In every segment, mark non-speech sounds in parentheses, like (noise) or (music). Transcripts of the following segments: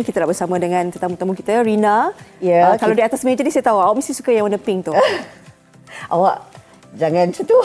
Kita nak bersama dengan tetamu-tetamu kita, Rina. Ya, Uh, kalau kita- di atas meja ni saya tahu awak mesti suka yang warna pink tu. (laughs) Awak jangan macam tu.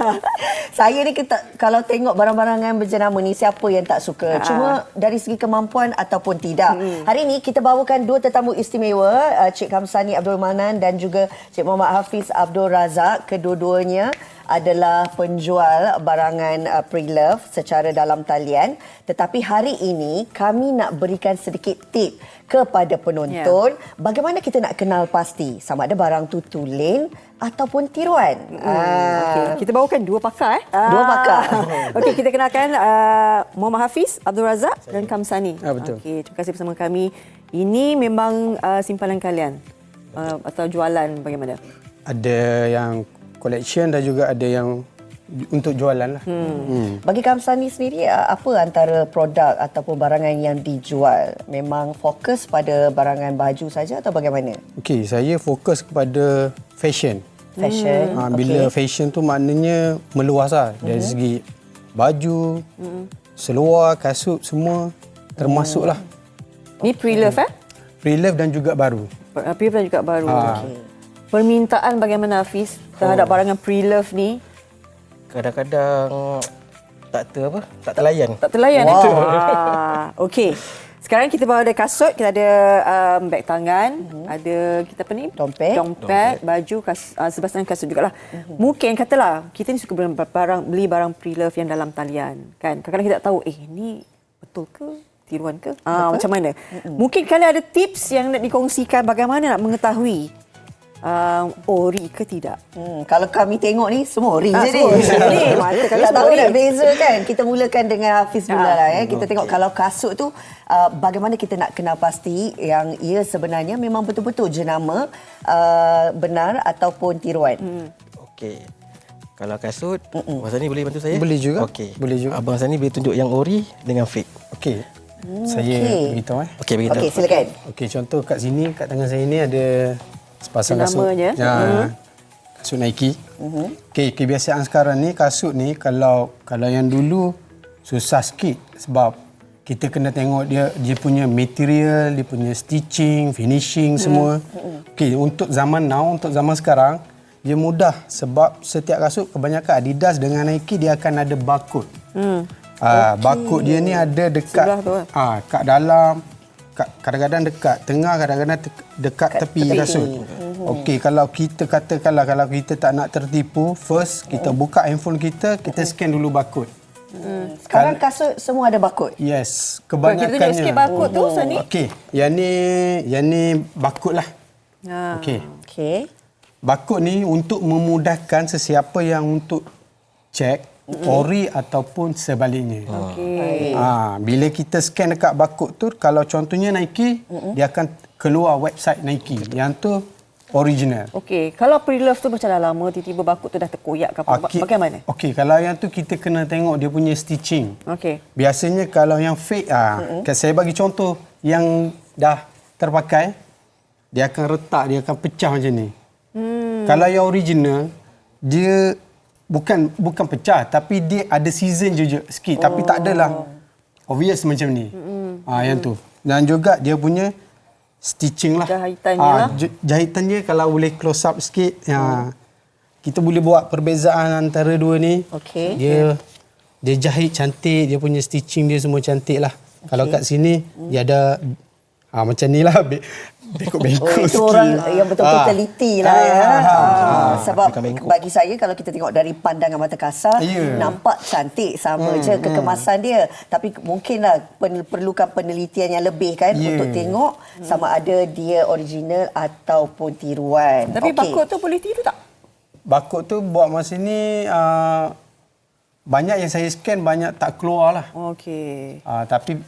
(laughs) saya ni kita, kalau tengok barang-barangan berjenama ni siapa yang tak suka. Ha. Cuma dari segi kemampuan ataupun tidak. Hari ini kita bawakan dua tetamu istimewa, uh, Cik Kamsani Abdul Manan dan juga Cik Muhammad Hafiz Abdul Razak. Kedua-duanya adalah penjual barangan uh, pre-love secara dalam talian. Tetapi hari ini kami nak berikan sedikit tip kepada penonton bagaimana kita nak kenal pasti sama ada barang tu tulen ataupun tiruan. Hmm, Ah. Okey, kita bawakan dua pakar eh. Dua pakar. (laughs) Okey, kita kenalkan uh, Muhammad Hafiz, Abdul Razak dan Kamsani. Ah, betul. Okey, terima kasih bersama kami. Ini memang uh, simpanan kalian uh, atau jualan bagaimana? Ada yang collection dan juga ada yang untuk jualan lah. Hmm. Hmm. Bagi Kamsani sendiri uh, apa antara produk ataupun barangan yang dijual? Memang fokus pada barangan baju saja atau bagaimana? Okey, saya fokus kepada fashion. Fashion. Ha, bila okey. fashion tu maknanya meluas lah. Dari segi baju, seluar, kasut semua termasuk lah. Ni pre-love eh? Pre-love dan juga baru. Pre-love dan juga baru. Ah. Okey. Permintaan bagaimana Hafiz terhadap barangan pre-love ni? kadang-kadang tak ter apa tak terlayan Tak terlayan Wow. wow. (laughs) ah, Okey. Sekarang kita bawa ada kasut, kita ada um, beg tangan, ada kita apa ni? Dompet. Dompet, baju, kas, uh, sebelah sana kasut jugalah. Mungkin katalah kita ni suka beli barang beli barang pre-love yang dalam talian, kan? Kadang-kadang kita tak tahu eh ni betul ke? Tiruan ke? Ah, macam mana? Mungkin kalian ada tips yang nak dikongsikan bagaimana nak mengetahui um, ori ke tidak? Hmm, kalau kami tengok ni semua ori Ah, je ni. semua ori. (laughs) Mata kami tak semua tahu nak beza kan. Kita mulakan dengan Hafiz dulu Ah. lah ya. Kita tengok kalau kasut tu uh, bagaimana kita nak kenal pasti yang ia sebenarnya memang betul-betul jenama uh, benar ataupun tiruan. Hmm. okey kalau kasut Abang Sani boleh bantu saya Boleh juga. okey Boleh juga. Abang Sani boleh tunjuk yang ori dengan fake Okey. Saya okey. beritahu eh. okey begitu Okey, silakan. Okey, contoh kat sini kat tangan saya ni ada sepasang kasut. Namanya. Ya. Kasut Nike. Okey, kebiasaan sekarang ni kasut ni kalau kalau yang dulu susah sikit sebab kita kena tengok dia dia punya material, dia punya stitching, finishing semua. Okey, untuk zaman now, untuk zaman sekarang dia mudah sebab setiap kasut kebanyakan Adidas dengan Nike dia akan ada barcode. Hmm. Ah, barcode dia ni ada dekat eh? Ah, kat dalam kadang-kadang dekat tengah kadang-kadang dekat Kat tepi, tepi. kasut. Okey, kalau kita katakanlah kalau kita tak nak tertipu, first kita buka handphone kita, kita scan dulu barcode. Sekarang kasut semua ada barcode. Yes, Kita kebanyakannya. tunjuk sikit barcode tu, Sani. Okey, yang ni yang ni barcode lah. Ha. Okey. Okey. Barcode ni untuk memudahkan sesiapa yang untuk cek ori ataupun sebaliknya. Okey. Ha, bila kita scan dekat barcode tu, kalau contohnya Nike, dia akan keluar website Nike. Yang tu original. Okey, kalau pre-love tu macam dah lama tiba-tiba bakut tu dah terkoyak ke apa? Okey. Bagaimana? Okey, kalau yang tu kita kena tengok dia punya stitching. Okey. Biasanya kalau yang fake ah, uh saya bagi contoh yang dah terpakai, dia akan retak, dia akan pecah macam ni. Hmm. Kalau yang original, dia bukan bukan pecah tapi dia ada season je, je sikit oh. tapi tak adalah obvious macam ni. Hmm. Ah yang tu. Dan juga dia punya stitching lah. Jahitannya Ah, lah. jahitannya kalau boleh close up sikit ya. Kita boleh buat perbezaan antara dua ni. Okey. Dia dia jahit cantik, dia punya stitching dia semua cantik lah. Okay. Kalau kat sini dia ada ha, macam ni lah (laughs) bengkok-bengkok Oh, itu orang yang betul-betul Ah. teliti lah ya. Ah, sebab Bukan bengkok. bagi saya kalau kita tengok dari pandangan mata kasar Ya. nampak cantik sama je kekemasan dia tapi mungkinlah pen, perlukan penelitian yang lebih kan Ya. untuk tengok sama ada dia original ataupun tiruan. Tapi Okey. bakut tu boleh tiru tak? Bakut tu buat masa ni uh, banyak yang saya scan banyak tak keluar lah. Okey. Uh, tapi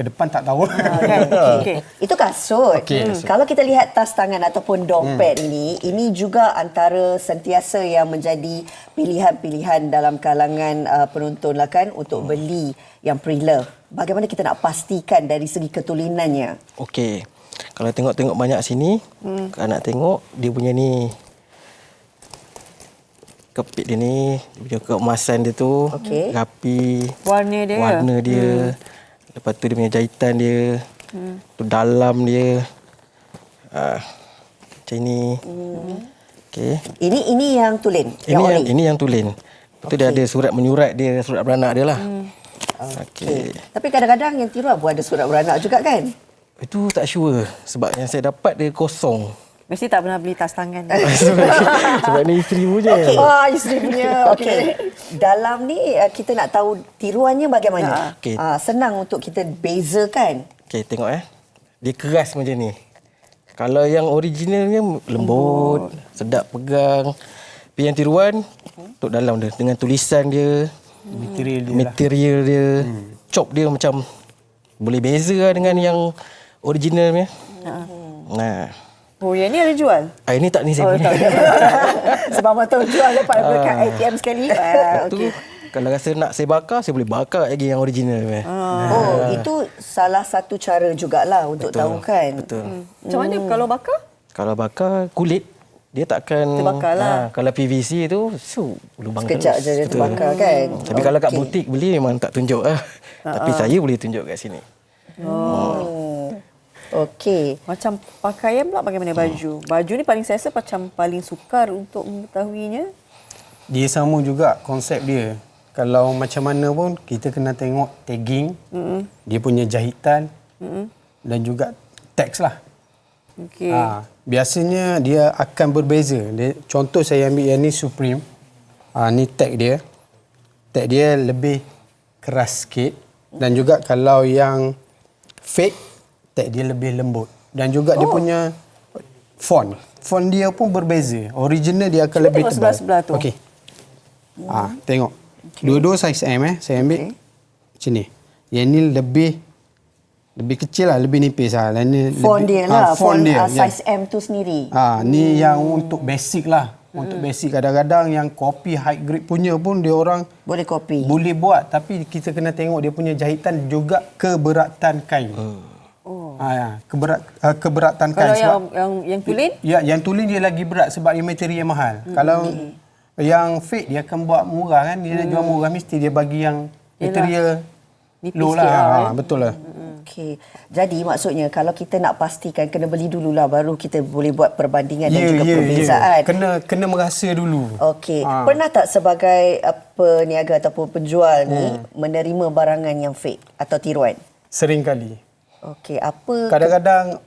ke depan tak tahu. Kan? (laughs) Okey. Itu kasut. Okey, Hmm. kasut. Kalau kita lihat tas tangan ataupun dompet hmm. ini, ini juga antara sentiasa yang menjadi pilihan-pilihan dalam kalangan uh, penonton lah kan untuk beli yang pre-love. Bagaimana kita nak pastikan dari segi ketulinannya? okey kalau tengok-tengok banyak sini hmm. kalau nak tengok dia punya ni kepit dia ni dia punya keemasan dia tu Okey. rapi Warna dia. warna dia lepas tu dia punya jahitan dia Hmm. Tu dalam dia ah, macam ni. Okey. Ini ini yang tulen, Ini yang yang, ini yang tulen. Tu dia ada surat menyurat dia, surat beranak dia lah. Okey. Okey. Tapi kadang-kadang yang tiruan pun ada surat beranak juga kan? Itu tak sure sebab yang saya dapat dia kosong. Mesti tak pernah beli tas tangan. (laughs) sebab, sebab ni isteri punya. Okey. Ah, isteri punya. (laughs) Okey. Dalam ni uh, kita nak tahu tiruannya bagaimana. Okey. Ah, senang untuk kita bezakan. Okey, tengok eh. Dia keras macam ni. Kalau yang originalnya lembut, sedap pegang. Tapi yang tiruan, untuk dalam dia dengan tulisan dia, Material dia lah. material dia, chop dia macam boleh beza lah dengan yang original punya. Nah. Oh, yang ni ada jual? Ah, ini tak ni Oh, saya punya. tak ada. (laughs) Sebab abang tahu jual dapat dekat ATM sekali. Ah, Tu okey. kalau rasa nak saya bakar, saya boleh bakar lagi yang original punya. Oh, itu salah satu cara jugalah untuk Betul. tahu kan. Betul. Macam mana kalau bakar? Kalau bakar kulit dia takkan Terbakar lah. Ha, kalau PVC tu su lubang Sekejap terus. je dia Betul. terbakar kan. Tapi kalau kat butik beli memang tak tunjuk lah. Tapi saya boleh tunjuk kat sini. Oh. Okey. Macam pakaian pula bagaimana baju? Baju ni paling saya rasa macam paling sukar untuk mengetahuinya. Dia sama juga konsep dia. Kalau macam mana pun kita kena tengok tagging, mm dia punya jahitan mm dan juga teks lah. Okey. Ha, biasanya dia akan berbeza. Dia, contoh saya ambil yang ni Supreme. Ha, ni tag dia. Tag dia lebih keras sikit. Dan juga kalau yang fake, tag dia lebih lembut. Dan juga oh. dia punya font. Font dia pun berbeza. Original dia akan Cuba lebih tebal. sebelah-sebelah tu. Okey. Ha, tengok. Dua-dua saiz M eh. Saya ambil Okey. macam ni. Yang ni lebih lebih kecil lah, lebih nipis lah. Dan ni Font lebih, dia lah. ah, font dia. ah, size M tu sendiri. Ha, ni yang untuk basic lah. Untuk basic kadang-kadang yang copy high grade punya pun dia orang Boleh copy. boleh buat tapi kita kena tengok dia punya jahitan juga keberatan kain. Oh. Ha, ya. Keberat, uh, keberatan Kalau kain yang yang yang tulen? ya yang tulen dia lagi berat sebab dia material mahal. Hmm. Kalau yang fake dia akan buat murah kan dia nak jual murah mesti dia bagi yang material Nipis low lah. lah, Ha, betul lah. Okey. Jadi maksudnya kalau kita nak pastikan kena beli dululah baru kita boleh buat perbandingan dan juga perbezaan. Kena kena merasa dulu. Okey. Ha. Pernah tak sebagai uh, peniaga ataupun penjual ni menerima barangan yang fake atau tiruan? Sering kali. Okey, apa Kadang-kadang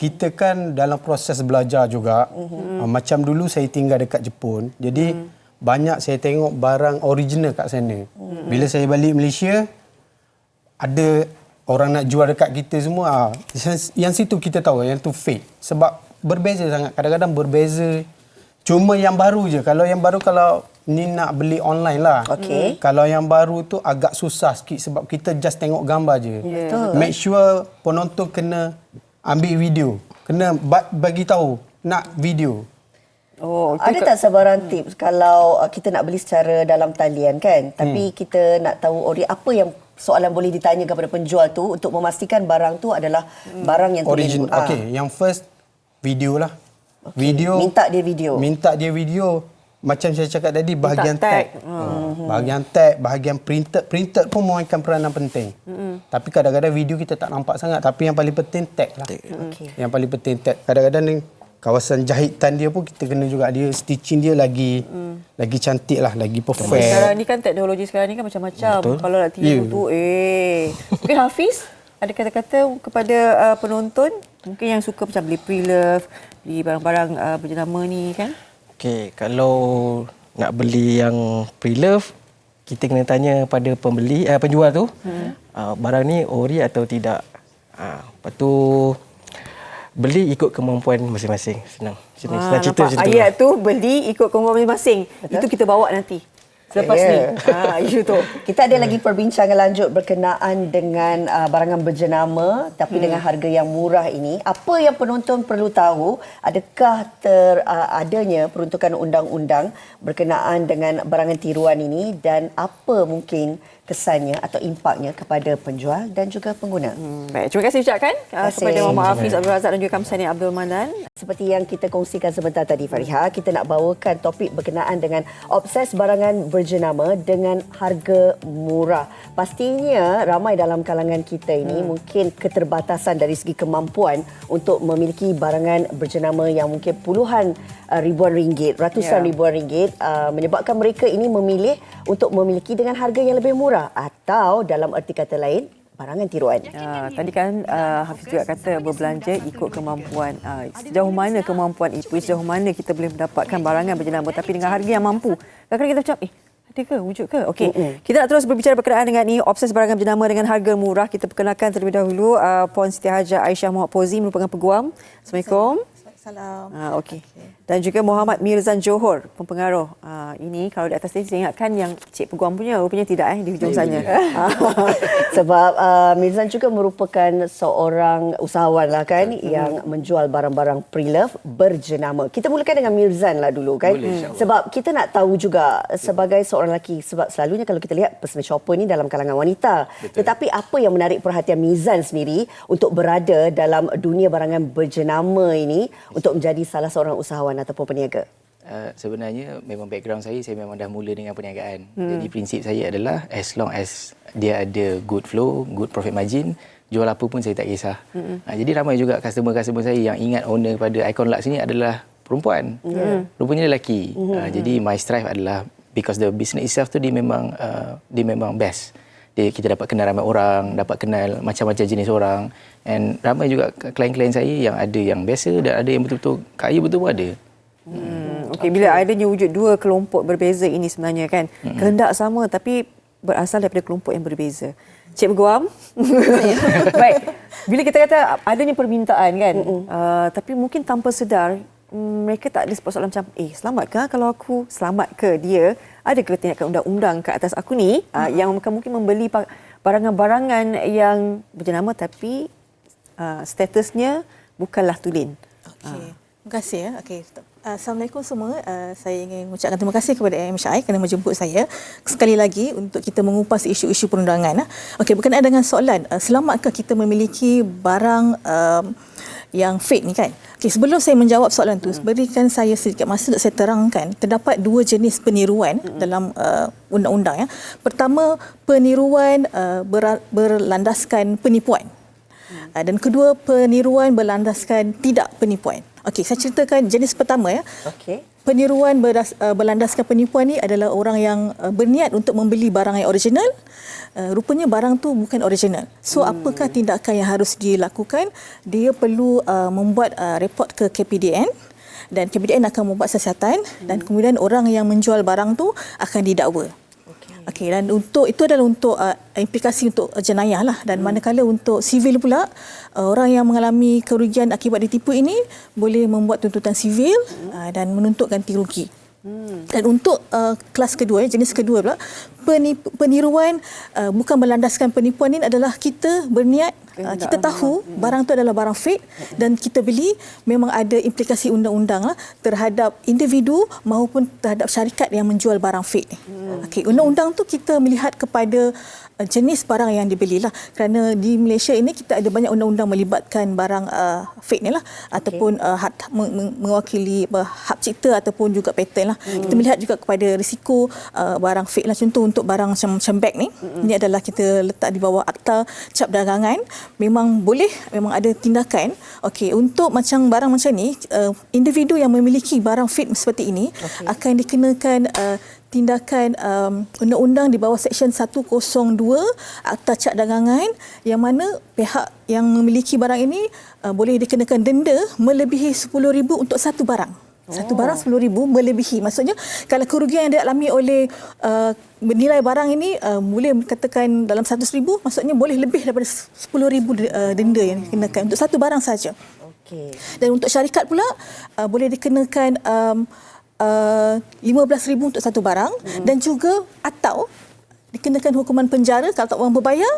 kita kan dalam proses belajar juga. Uh, macam dulu saya tinggal dekat Jepun. Jadi banyak saya tengok barang original kat sana. Bila saya balik Malaysia ada orang nak jual dekat kita semua. ah, Yang, yang situ kita tahu yang tu fake. Sebab berbeza sangat. Kadang-kadang berbeza. Cuma yang baru je. Kalau yang baru kalau ni nak beli online lah. Okey. Kalau yang baru tu agak susah sikit sebab kita just tengok gambar je. Betul. Make sure penonton kena ambil video. Kena ba- bagi tahu nak video. Oh, ada tak sebarang tips kalau uh, kita nak beli secara dalam talian kan tapi kita nak tahu ori apa yang soalan boleh ditanya kepada penjual tu untuk memastikan barang tu adalah barang yang Origin. tulen. Ah. Okey, yang first video lah. Video Minta dia video. Minta dia video. Macam saya cakap tadi bahagian tag. tag. Hmm. Bahagian tag, bahagian printed. Printed pun memainkan peranan penting. Hmm. Tapi kadang-kadang video kita tak nampak sangat tapi yang paling penting tag lah. Okey. Yang paling penting tag. Kadang-kadang ni kawasan jahitan dia pun kita kena juga dia stitching dia lagi hmm. lagi cantik lah, lagi Sekarang perfect. ni kan teknologi sekarang ni kan macam-macam. Kalau nak tiru Ya. tu eh. Mungkin Hafiz ada kata-kata kepada uh, penonton mungkin yang suka macam beli pre-love, beli barang-barang uh, berjenama ni kan. Okey, kalau nak beli yang pre-love, kita kena tanya pada pembeli eh, penjual tu, hmm. uh, barang ni ori atau tidak. Ah, lepas tu beli ikut kemampuan masing-masing. Senang. Senang, Ah, senang cerita macam tu. Ayat tu beli ikut kemampuan masing-masing. Itu kita bawa nanti. Selepas Ya. ni. Ha, isu tu. Kita ada lagi perbincangan lanjut berkenaan dengan uh, barangan berjenama tapi hmm. dengan harga yang murah ini. Apa yang penonton perlu tahu? Adakah ter uh, adanya peruntukan undang-undang berkenaan dengan barangan tiruan ini dan apa mungkin kesannya atau impaknya kepada penjual dan juga pengguna. Hmm, baik, terima kasih ucapkan uh, kasih. kepada Muhammad Hafiz Abdul Razak dan juga Kamsani Abdul Manan. Seperti yang kita kongsikan sebentar tadi Fariha, kita nak bawakan topik berkenaan dengan obses barangan berjenama dengan harga murah. Pastinya ramai dalam kalangan kita ini hmm. mungkin keterbatasan dari segi kemampuan untuk memiliki barangan berjenama yang mungkin puluhan uh, ribuan ringgit, ratusan Ya. ribuan ringgit uh, menyebabkan mereka ini memilih untuk memiliki dengan harga yang lebih murah atau dalam erti kata lain barangan tiruan. Uh, tadi kan uh, Hafiz juga kata berbelanja ikut kemampuan. Uh, sejauh mana kemampuan itu, sejauh mana kita boleh mendapatkan barangan berjenama tapi dengan harga yang mampu. Kadang-kadang kita macam, eh ada ke? Wujud ke? Okey. Mm-mm. Kita nak terus berbicara berkenaan dengan ni obses barangan berjenama dengan harga murah. Kita perkenalkan terlebih dahulu uh, Puan Siti Haja Aisyah Muhammad Pozi merupakan peguam. Assalamualaikum. Salam. Ah, okey. Dan juga Muhammad Mirzan Johor, pempengaruh. Ah, ini kalau di atas tadi saya ingatkan yang Cik Peguam punya, rupanya tidak eh di hujung sana. (laughs) Ah. (laughs) Sebab uh, Mirzan juga merupakan seorang usahawan lah kan yang menjual barang-barang pre-love berjenama. Kita mulakan dengan Mirzan lah dulu kan. sebab kita nak tahu juga sebagai seorang lelaki sebab selalunya kalau kita lihat personal shopper ni dalam kalangan wanita. Betul. Tetapi apa yang menarik perhatian Mirzan sendiri untuk berada dalam dunia barangan berjenama ini untuk menjadi salah seorang usahawan ataupun peniaga? Uh, sebenarnya memang background saya saya memang dah mula dengan perniagaan. Hmm. Jadi prinsip saya adalah as long as dia ada good flow, good profit margin, jual apa pun saya tak kisah. Hmm. Uh, jadi ramai juga customer-customer saya yang ingat owner pada Icon Lux ni adalah perempuan. Hmm. Rupanya lelaki. Hmm. Uh, jadi my strive adalah because the business itself tu dia memang uh, dia memang best. Dia, kita dapat kenal ramai orang, dapat kenal macam-macam jenis orang. And ramai juga klien-klien saya yang ada yang biasa dan ada yang betul-betul kaya betul pun ada. Hmm, Okey, bila adanya wujud dua kelompok berbeza ini sebenarnya kan, hmm. kehendak sama tapi berasal daripada kelompok yang berbeza. Cik Peguam. (laughs) Baik. Bila kita kata adanya permintaan kan, uh, tapi mungkin tanpa sedar mm, mereka tak ada persoalan macam, eh selamat ke kalau aku selamat ke dia? Ada ke tindakan undang-undang ke atas aku ni uh, yang mungkin mungkin membeli barangan-barangan yang berjenama tapi uh, statusnya bukanlah tulen. Okey. Terima kasih ya. Okey. Uh, Assalamualaikum semua. Uh, saya ingin mengucapkan terima kasih kepada MSI kerana menjemput saya sekali lagi untuk kita mengupas isu-isu perundangan. ah. Okey, berkenaan dengan soalan, uh, selamatkah kita memiliki barang um, yang fake ni kan? Okey, sebelum saya menjawab soalan tu, berikan saya sedikit masa untuk saya terangkan. Terdapat dua jenis peniruan dalam uh, undang-undang ya. Pertama, peniruan uh, ber- berlandaskan penipuan. Uh, dan kedua peniruan berlandaskan tidak penipuan. Okey, saya ceritakan jenis pertama ya. Okey. Peniruan berdas, uh, berlandaskan penipuan ni adalah orang yang uh, berniat untuk membeli barang yang original. Uh, rupanya barang tu bukan original. So hmm. apakah tindakan yang harus dilakukan? Dia perlu uh, membuat uh, report ke KPDN dan KPDN akan membuat siasatan hmm. dan kemudian orang yang menjual barang tu akan didakwa. Okey dan untuk itu adalah untuk uh, implikasi untuk uh, jenayah lah dan hmm. manakala untuk sivil pula uh, orang yang mengalami kerugian akibat ditipu ini boleh membuat tuntutan sivil hmm. uh, dan menuntut ganti rugi. Hmm. Dan untuk uh, kelas kedua, ya, jenis kedua pula, penip, peniruan uh, bukan berlandaskan penipuan ini adalah kita berniat, uh, kita tahu barang itu adalah barang fake dan kita beli memang ada implikasi undang-undang lah terhadap individu maupun terhadap syarikat yang menjual barang fake ni. Hmm. Okey, undang-undang tu kita melihat kepada jenis barang yang dibeli lah kerana di Malaysia ini kita ada banyak undang-undang melibatkan barang uh, fake ni lah okay. ataupun uh, hak meng- mewakili uh, hak cipta ataupun juga paten lah. Hmm. Kita melihat juga kepada risiko uh, barang fake lah contoh untuk barang macam macam beg ni. Hmm. Ini adalah kita letak di bawah akta cap dagangan memang boleh memang ada tindakan. Okey, untuk macam barang macam ni uh, individu yang memiliki barang fake seperti ini okay. akan dikenakan uh, tindakan um, undang-undang di bawah Seksyen 102 Akta Cak Dagangan yang mana pihak yang memiliki barang ini uh, boleh dikenakan denda melebihi RM10,000 untuk satu barang. Satu barang RM10,000 melebihi. Maksudnya kalau kerugian yang dialami oleh uh, bernilai barang ini uh, boleh katakan dalam RM100,000 maksudnya boleh lebih daripada RM10,000 uh, denda yang dikenakan untuk satu barang saja. Okey. Dan untuk syarikat pula uh, boleh dikenakan um, uh, RM15,000 untuk satu barang hmm. dan juga atau dikenakan hukuman penjara kalau tak mampu bayar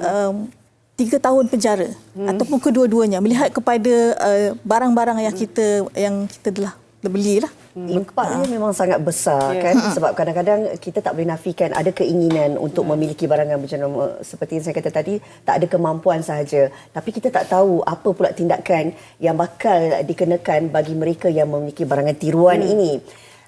um, tiga tahun penjara hmm. ataupun kedua-duanya melihat kepada uh, barang-barang yang kita yang kita telah belilah. Impak dia memang sangat besar Ya. kan (laughs) sebab kadang-kadang kita tak boleh nafikan ada keinginan untuk memiliki barang yang berjenama seperti yang saya kata tadi tak ada kemampuan sahaja tapi kita tak tahu apa pula tindakan yang bakal dikenakan bagi mereka yang memiliki barangan tiruan ini.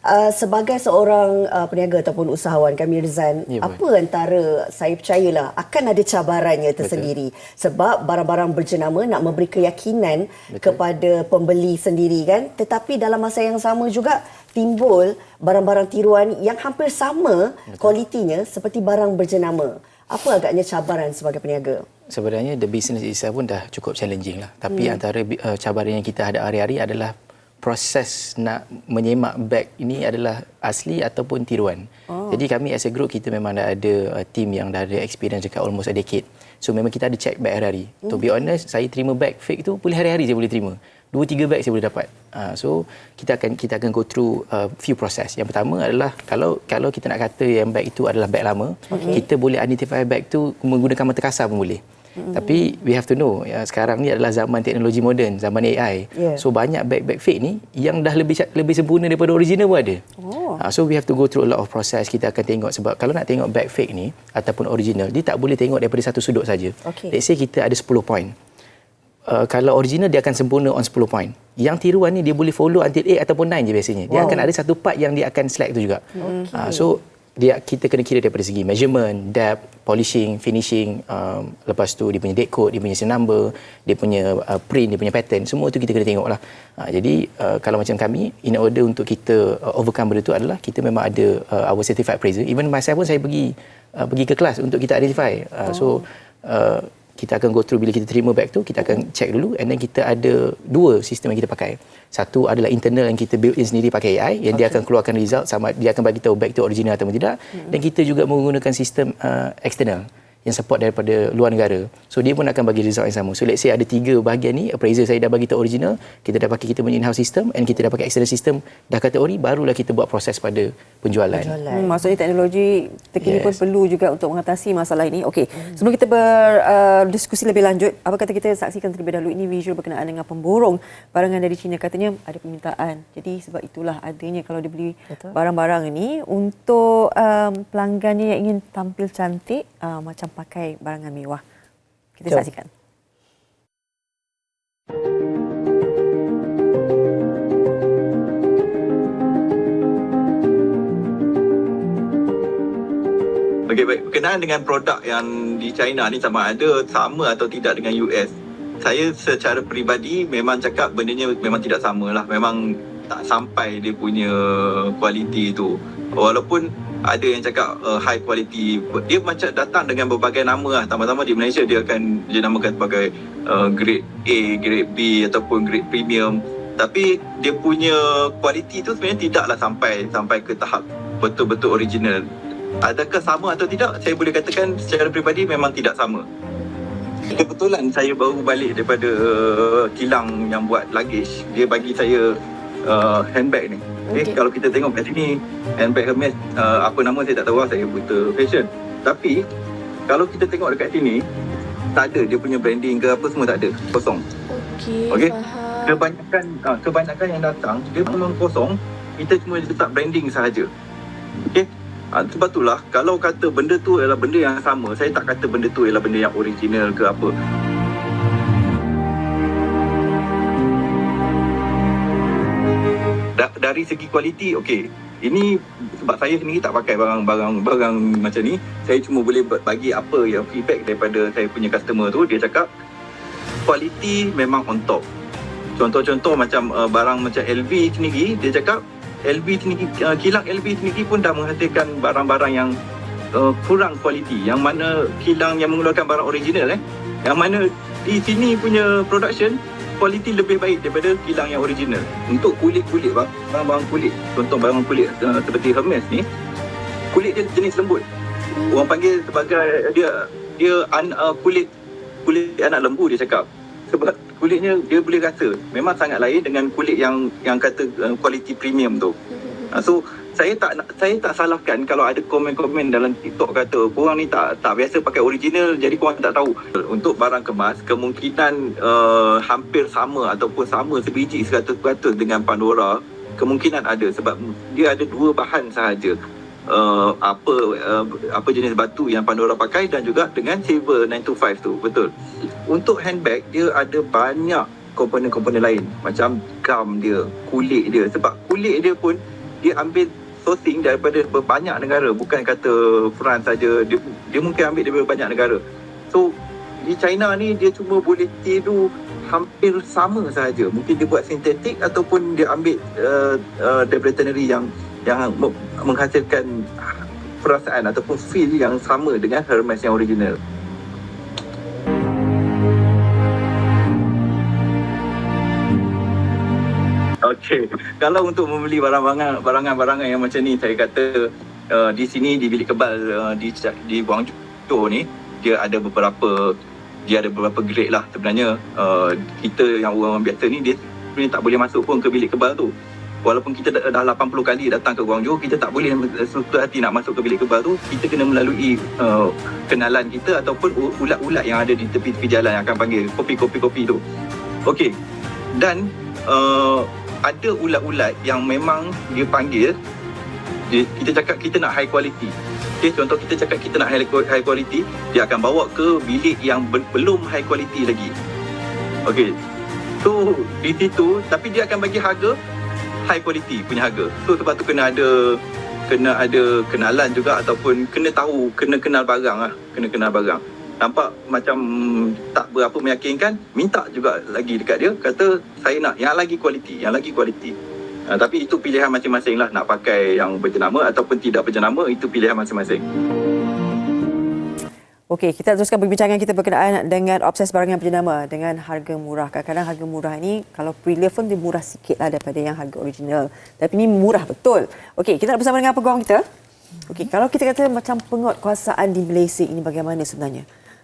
Uh, sebagai seorang uh, peniaga ataupun usahawan kami Rizan, Ya, apa antara saya percayalah akan ada cabarannya tersendiri sebab barang-barang berjenama nak memberi keyakinan Betul. kepada pembeli sendiri kan tetapi dalam masa yang sama juga timbul barang-barang tiruan yang hampir sama Betul. kualitinya seperti barang berjenama. Apa agaknya cabaran sebagai peniaga? Sebenarnya the business itself pun dah cukup challenging lah. Tapi hmm. antara uh, cabaran yang kita ada hari-hari adalah proses nak menyemak beg ini adalah asli ataupun tiruan. Oh. Jadi kami as a group kita memang dah ada uh, team yang dah ada experience dekat almost a decade. So memang kita ada check beg hari-hari. Hmm. To be honest, saya terima beg fake tu boleh hari-hari saya boleh terima. Dua tiga beg saya boleh dapat. Uh, so kita akan kita akan go through a uh, few process. Yang pertama adalah kalau kalau kita nak kata yang beg itu adalah beg lama, okay. kita boleh identify beg tu menggunakan mata kasar pun boleh. Mm-hmm. Tapi we have to know ya, sekarang ni adalah zaman teknologi moden, zaman AI. Yeah. So banyak bag-bag fake ni yang dah lebih lebih sempurna daripada original pun ada. Oh. Uh, so we have to go through a lot of process. Kita akan tengok sebab kalau nak tengok bag fake ni ataupun original, dia tak boleh tengok daripada satu sudut saja. Okay. Let's say kita ada 10 point. Uh, kalau original dia akan sempurna on 10 point. Yang tiruan ni dia boleh follow until 8 ataupun 9 je biasanya. Dia wow. akan ada satu part yang dia akan slack tu juga. Okay. Uh, so dia kita kena kira daripada segi measurement, depth, polishing, finishing, um, lepas tu dia punya date code, dia punya serial number, dia punya uh, print, dia punya pattern, semua tu kita kena tengok lah. Uh, jadi uh, kalau macam kami, in order untuk kita uh, overcome benda tu adalah kita memang ada uh, our certified appraiser. Even myself pun saya pergi uh, pergi ke kelas untuk kita identify. Uh, oh. So uh, kita akan go through bila kita terima bag tu kita akan check dulu and then kita ada dua sistem yang kita pakai satu adalah internal yang kita build in sendiri pakai AI yang okay. dia akan keluarkan result sama dia akan bagi tahu bag tu original atau tidak hmm. dan kita juga menggunakan sistem uh, eksternal yang support daripada luar negara. So dia pun akan bagi result yang sama. So let's say ada tiga bahagian ni, appraiser saya dah bagi tahu original, kita dah pakai kita punya in-house system and kita dah pakai external system, dah kata ori, barulah kita buat proses pada penjualan. penjualan. Hmm, maksudnya teknologi terkini yes. pun perlu juga untuk mengatasi masalah ini. Okey, hmm. sebelum kita berdiskusi uh, lebih lanjut, apa kata kita saksikan terlebih dahulu ini visual berkenaan dengan pemborong barangan dari China. Katanya ada permintaan. Jadi sebab itulah adanya kalau dibeli Betul. barang-barang ini untuk um, pelanggannya yang ingin tampil cantik uh, macam pakai barangan mewah. Kita Jom. saksikan. Okey baik, berkenaan dengan produk yang di China ni sama ada sama atau tidak dengan US. Saya secara peribadi memang cakap bendanya memang tidak sama lah. Memang tak sampai dia punya kualiti tu. Walaupun ada yang cakap uh, high quality. Dia macam datang dengan berbagai nama lah. Tambah-tambah di Malaysia dia akan dinamakan sebagai uh, grade A, grade B ataupun grade premium. Tapi dia punya kualiti tu sebenarnya tidaklah sampai sampai ke tahap betul-betul original. Adakah sama atau tidak saya boleh katakan secara peribadi memang tidak sama. Kebetulan saya baru balik daripada uh, kilang yang buat luggage. Dia bagi saya uh, handbag ni Okay. Eh, kalau kita tengok kat sini handbag Hermes uh, apa nama saya tak tahu lah saya buta fashion. Tapi kalau kita tengok dekat sini tak ada dia punya branding ke apa semua tak ada. Kosong. Okey. Okey. Kebanyakan uh, kebanyakan yang datang dia memang kosong. Kita cuma letak branding sahaja. Okey. Uh, sebab itulah kalau kata benda tu adalah benda yang sama, saya tak kata benda tu adalah benda yang original ke apa. Dari segi kualiti okey. Ini sebab saya sendiri tak pakai barang-barang barang macam ni. Saya cuma boleh bagi apa yang feedback daripada saya punya customer tu. Dia cakap kualiti memang on top. Contoh-contoh macam uh, barang macam LV sendiri dia cakap LV sendiri uh, kilang LV sendiri pun dah menghasilkan barang-barang yang uh, kurang kualiti. Yang mana kilang yang mengeluarkan barang original eh. Yang mana di sini punya production kualiti lebih baik daripada kilang yang original. Untuk kulit-kulit bang, barang-barang kulit, contoh barang kulit uh, seperti Hermes ni, kulit dia jenis lembut. Orang panggil sebagai dia dia an, uh, kulit kulit anak lembu dia cakap. Sebab kulitnya dia boleh rasa memang sangat lain dengan kulit yang yang kata uh, kualiti premium tu. Uh, so saya tak saya tak salahkan kalau ada komen-komen dalam TikTok kata korang ni tak tak biasa pakai original jadi korang tak tahu. Untuk barang kemas kemungkinan uh, hampir sama ataupun sama sebiji 100% dengan Pandora kemungkinan ada sebab dia ada dua bahan sahaja. Uh, apa uh, apa jenis batu yang Pandora pakai dan juga dengan silver 925 tu betul. Untuk handbag dia ada banyak komponen-komponen lain macam gum dia, kulit dia sebab kulit dia pun dia ambil sourcing daripada banyak negara bukan kata France saja dia dia mungkin ambil daripada banyak negara. So di China ni dia cuma boleh tiru hampir sama sahaja. Mungkin dia buat sintetik ataupun dia ambil uh, uh, daripada tannery yang yang me- menghasilkan perasaan ataupun feel yang sama dengan Hermes yang original. Kalau untuk membeli barang-barang barangan-barangan yang macam ni saya kata uh, di sini di bilik kebal uh, di di Guangzhou ni dia ada beberapa dia ada beberapa grade lah sebenarnya. Uh, kita yang orang biasa ni dia sebenarnya tak boleh masuk pun ke bilik kebal tu. Walaupun kita dah, dah 80 kali datang ke Guangzhou kita tak boleh suka hati nak masuk ke bilik kebal tu. Kita kena melalui uh, kenalan kita ataupun ulat-ulat yang ada di tepi-tepi jalan yang akan panggil kopi-kopi-kopi tu. Okey. Dan uh, ada ulat-ulat yang memang dia panggil dia, kita cakap kita nak high quality Okay, contoh kita cakap kita nak high, quality, dia akan bawa ke bilik yang be- belum high quality lagi. Okay. So, di situ, tapi dia akan bagi harga high quality punya harga. So, sebab tu kena ada kena ada kenalan juga ataupun kena tahu, kena kenal barang lah. Kena kenal barang. Nampak macam tak berapa meyakinkan, minta juga lagi dekat dia. Kata, saya nak yang lagi quality, yang lagi quality. Uh, tapi itu pilihan masing-masing lah nak pakai yang berjenama ataupun tidak berjenama itu pilihan masing-masing. Okey, kita teruskan perbincangan kita berkenaan dengan obses barang yang berjenama dengan harga murah. Kadang-kadang harga murah ni kalau pre-love pun dia murah sikit lah daripada yang harga original. Tapi ni murah betul. Okey, kita nak bersama dengan peguam kita. Okey, kalau kita kata macam penguatkuasaan di Malaysia ini bagaimana sebenarnya?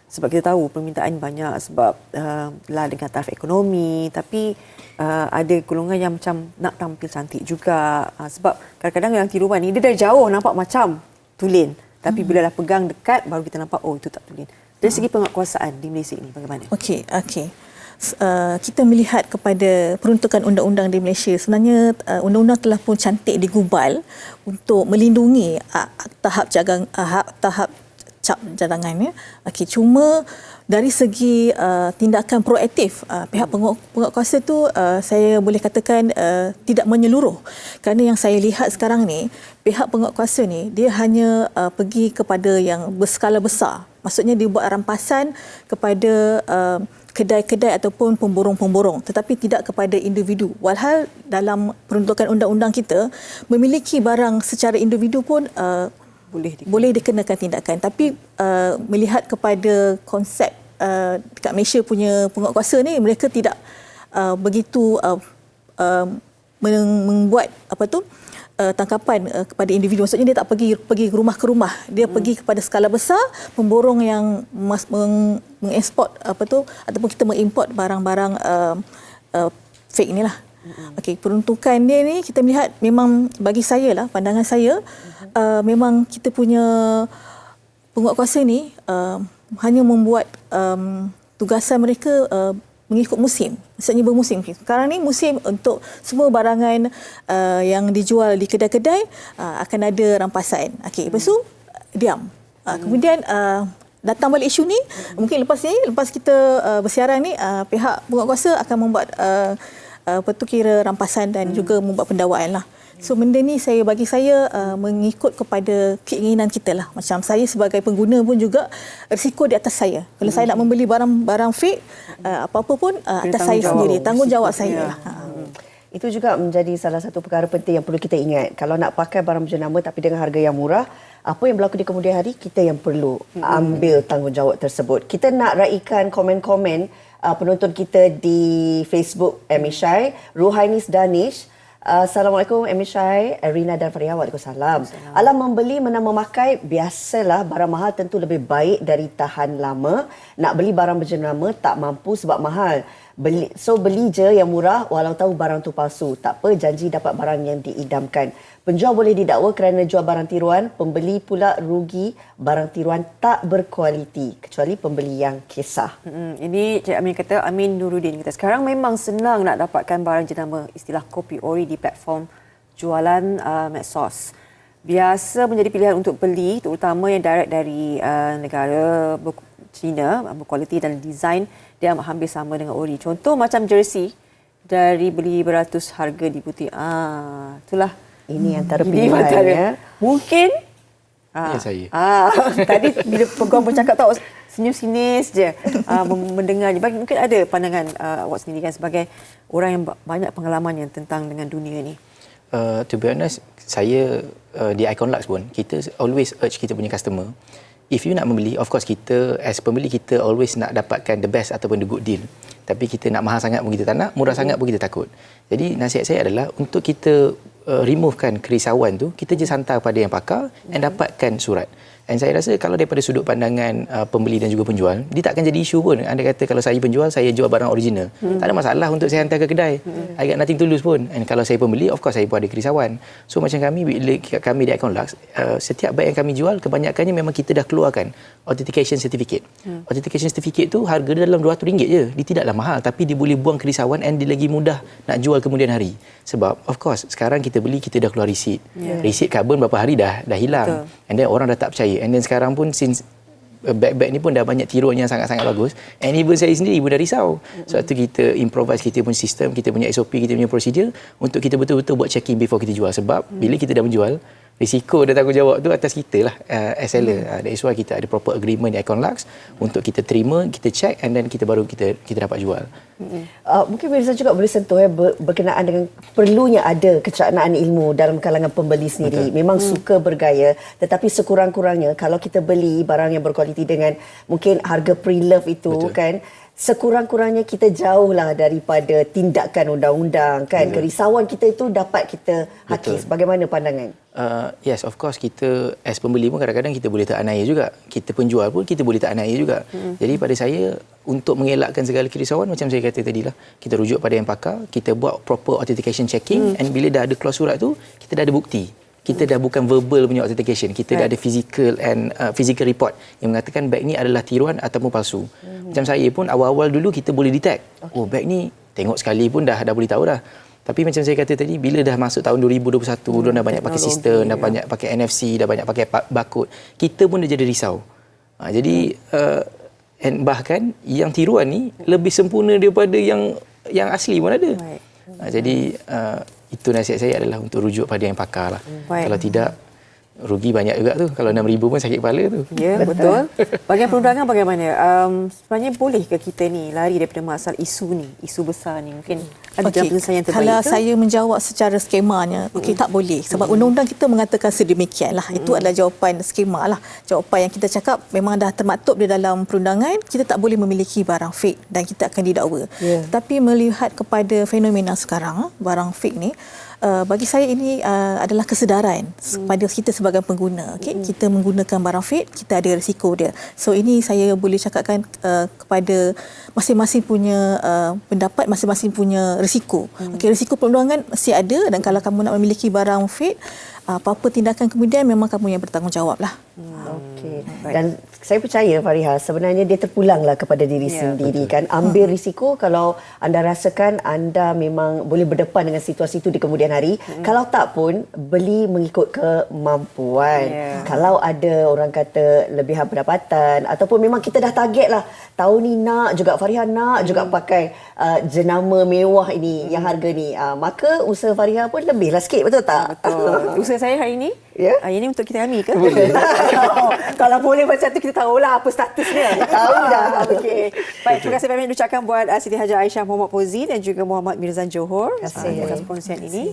Sebab kita tahu permintaan banyak sebab uh, lah dengan taraf ekonomi tapi uh, ada golongan yang macam nak tampil cantik juga uh, sebab kadang-kadang yang tiruan ni dia dari jauh nampak macam tulen tapi bila dah pegang dekat baru kita nampak oh itu tak tulen. Dari segi penguatkuasaan di Malaysia ini bagaimana? Okey, okey. Uh, kita melihat kepada peruntukan undang-undang di Malaysia sebenarnya uh, undang-undang telah pun cantik digubal untuk melindungi uh, tahap jagang uh, tahap cap cadangan ya. Okey, cuma dari segi uh, tindakan proaktif uh, pihak penguat, penguatkuasa tu uh, saya boleh katakan uh, tidak menyeluruh. Kerana yang saya lihat sekarang ni pihak penguatkuasa ni dia hanya uh, pergi kepada yang berskala besar. Maksudnya dia buat rampasan kepada uh, kedai-kedai ataupun pemborong-pemborong tetapi tidak kepada individu. Walhal dalam peruntukan undang-undang kita memiliki barang secara individu pun uh, Boleh di- boleh dikenakan tindakan. Tapi uh, melihat kepada konsep uh, dekat Malaysia punya penguatkuasa ni mereka tidak uh, begitu uh, uh, membuat apa tu uh, tangkapan uh, kepada individu. Maksudnya dia tak pergi pergi rumah ke rumah. Dia hmm. pergi kepada skala besar pemborong yang mas, meng, mengeksport apa tu ataupun kita mengimport barang-barang uh, uh, fake Okey, peruntukan dia ni kita melihat memang bagi saya lah pandangan saya uh, memang kita punya penguatkuasa ni uh, hanya membuat um, tugasan mereka uh, mengikut musim. Maksudnya bermusim. Sekarang ni musim untuk semua barangan uh, yang dijual di kedai-kedai uh, akan ada rampasan. Okey, lepas tu diam. Uh, kemudian uh, datang balik isu ni mungkin lepas ni lepas kita uh, bersiaran ni uh, pihak penguatkuasa akan membuat uh, apa tu kira rampasan dan juga membuat pendakwaan lah. So benda ni saya bagi saya uh, mengikut kepada keinginan kita lah. Macam saya sebagai pengguna pun juga risiko di atas saya. Kalau saya nak membeli barang-barang fake uh, apa-apa pun uh, atas saya sendiri. Tanggungjawab saya dia. lah. Ha. Itu juga menjadi salah satu perkara penting yang perlu kita ingat. Kalau nak pakai barang berjenama tapi dengan harga yang murah, apa yang berlaku di kemudian hari, kita yang perlu ambil tanggungjawab tersebut. Kita nak raikan komen-komen uh, penonton kita di Facebook Amy Shai, Ruhainis Danish. Uh, Assalamualaikum Amy Shai, Erina dan Faria. Waalaikumsalam. Alam membeli menang memakai, biasalah barang mahal tentu lebih baik dari tahan lama. Nak beli barang berjenama tak mampu sebab mahal. Beli, so beli je yang murah walau tahu barang tu palsu. Tak apa, janji dapat barang yang diidamkan. Penjual boleh didakwa kerana jual barang tiruan, pembeli pula rugi barang tiruan tak berkualiti kecuali pembeli yang kisah. Hmm, ini Cik Amin kata, Amin Nuruddin kata, sekarang memang senang nak dapatkan barang jenama istilah kopi ori di platform jualan uh, medsos. Biasa menjadi pilihan untuk beli terutama yang direct dari uh, negara China, berkualiti dan design dia hampir sama dengan ori. Contoh macam jersey dari beli beratus harga di butik. Ah, itulah. Ini antara Ini pilihan antara. ya. Mungkin Ya, saya. Ah, (laughs) tadi bila peguam pun cakap tahu senyum sinis je ah, mendengar je. Mungkin ada pandangan ah, awak sendiri kan sebagai orang yang ba- banyak pengalaman yang tentang dengan dunia ni. Uh, to be honest, saya uh, di Icon Lux pun, kita always urge kita punya customer, if you nak membeli, of course kita as pembeli kita always nak dapatkan the best ataupun the good deal. Tapi kita nak mahal sangat pun kita tak nak, murah sangat pun kita takut. Jadi nasihat saya adalah untuk kita uh, removekan kerisauan tu, kita je hantar pada yang pakar and dapatkan surat. And saya rasa kalau daripada sudut pandangan uh, pembeli dan juga penjual, dia tak akan jadi isu pun. Anda kata kalau saya penjual, saya jual barang original. Hmm. Tak ada masalah untuk saya hantar ke kedai. Hmm. I got nothing to lose pun. And kalau saya pembeli, of course saya pun ada kerisauan. So macam kami, bila kami di Icon Lux, uh, setiap beg yang kami jual, kebanyakannya memang kita dah keluarkan authentication certificate. Hmm. Authentication certificate tu harga dia dalam RM200 je. Dia tidaklah mahal tapi dia boleh buang kerisauan and dia lagi mudah nak jual kemudian hari. Sebab of course sekarang kita beli kita dah keluar receipt. Yeah. Receipt carbon berapa hari dah dah hilang. Betul. And then orang dah tak percaya. And then sekarang pun since uh, bag-bag ni pun dah banyak tiruan yang sangat-sangat bagus. And even saya sendiri pun dah risau. Sebab tu kita improvise kita punya sistem, kita punya SOP, kita punya prosedur untuk kita betul-betul buat check-in before kita jual. Sebab bila kita dah menjual, risiko dan tanggungjawab tu atas kita lah uh, as seller. Uh, that is why kita ada proper agreement di Icon Lux untuk kita terima, kita check and then kita baru kita kita dapat jual. Uh, mungkin Mirza juga boleh sentuh ya ber, berkenaan dengan perlunya ada kecaknaan ilmu dalam kalangan pembeli sendiri. Betul. Memang hmm. suka bergaya tetapi sekurang-kurangnya kalau kita beli barang yang berkualiti dengan mungkin harga pre-love itu Betul. kan sekurang-kurangnya kita jauhlah daripada tindakan undang-undang kan Betul. kerisauan kita itu dapat kita hakis Betul. bagaimana pandangan Uh, yes, of course kita as pembeli pun kadang-kadang kita boleh tak anaya juga. Kita penjual pun kita boleh tak anaya juga. Hmm. Jadi pada saya untuk mengelakkan segala kerisauan macam saya kata tadi lah, kita rujuk pada yang pakar, kita buat proper authentication checking hmm. and bila dah ada keluar surat tu, kita dah ada bukti. Kita dah bukan verbal punya authentication. Kita right. dah ada physical and uh, physical report yang mengatakan beg ni adalah tiruan ataupun palsu. Hmm. Macam saya pun awal-awal dulu kita boleh detect. Okay. Oh beg ni tengok sekali pun dah dah boleh tahu dah. Tapi macam saya kata tadi, bila dah masuk tahun 2021, hmm, dah banyak pakai sistem, dah banyak pakai NFC, dah banyak pakai barcode, kita pun dah jadi risau. Ha, jadi, uh, and bahkan yang tiruan ni lebih sempurna daripada yang yang asli pun ada. Ha, jadi, uh, itu nasihat saya adalah untuk rujuk pada yang pakar lah. Baik. Kalau tidak, rugi banyak juga tu. Kalau RM6,000 pun sakit kepala tu. Ya, betul. (laughs) Bagian perundangan bagaimana? Um, sebenarnya boleh ke kita ni lari daripada masalah isu ni, isu besar ni? Mungkin ada jalan penyelesaian yang terbaik Kalau ke? saya menjawab secara skemanya, okey tak boleh. Sebab undang-undang kita mengatakan sedemikian lah. Itu adalah jawapan skema lah. Jawapan yang kita cakap memang dah termaktub di dalam perundangan, kita tak boleh memiliki barang fake dan kita akan didakwa. Ya. Tapi melihat kepada fenomena sekarang, barang fake ni, Uh, bagi saya ini uh, adalah kesedaran hmm. pada kita sebagai pengguna. Okay? Hmm. Kita menggunakan barang fake, kita ada risiko dia. So ini saya boleh cakapkan uh, kepada masing-masing punya uh, pendapat, masing-masing punya risiko. Hmm. Okay, risiko perundangan mesti ada dan kalau kamu nak memiliki barang fake, uh, apa-apa tindakan kemudian memang kamu yang bertanggungjawab lah. Okey. Dan saya percaya Fariha sebenarnya dia terpulanglah kepada diri Ya, sendiri kan. Ambil risiko kalau anda rasakan anda memang boleh berdepan dengan situasi itu di kemudian hari. Kalau tak pun beli mengikut kemampuan. Ya. Kalau ada orang kata lebihan pendapatan ataupun memang kita dah target lah tahun ni nak juga Fariha nak juga pakai uh, jenama mewah ini yang harga ni. Uh, maka usaha Fariha pun lebihlah sikit betul tak? Betul. (laughs) Usaha saya hari ini, Ya? ah, ini untuk kita kami ke? (laughs) Kalau boleh macam tu kita tahulah apa statusnya. (laughs) Tahu dah. Okey. Baik, terima kasih banyak ucapkan buat uh, Siti Hajar Aisyah Muhammad Pozi dan juga Muhammad Mirzan Johor Terima kasih. uh, atas perkongsian ini.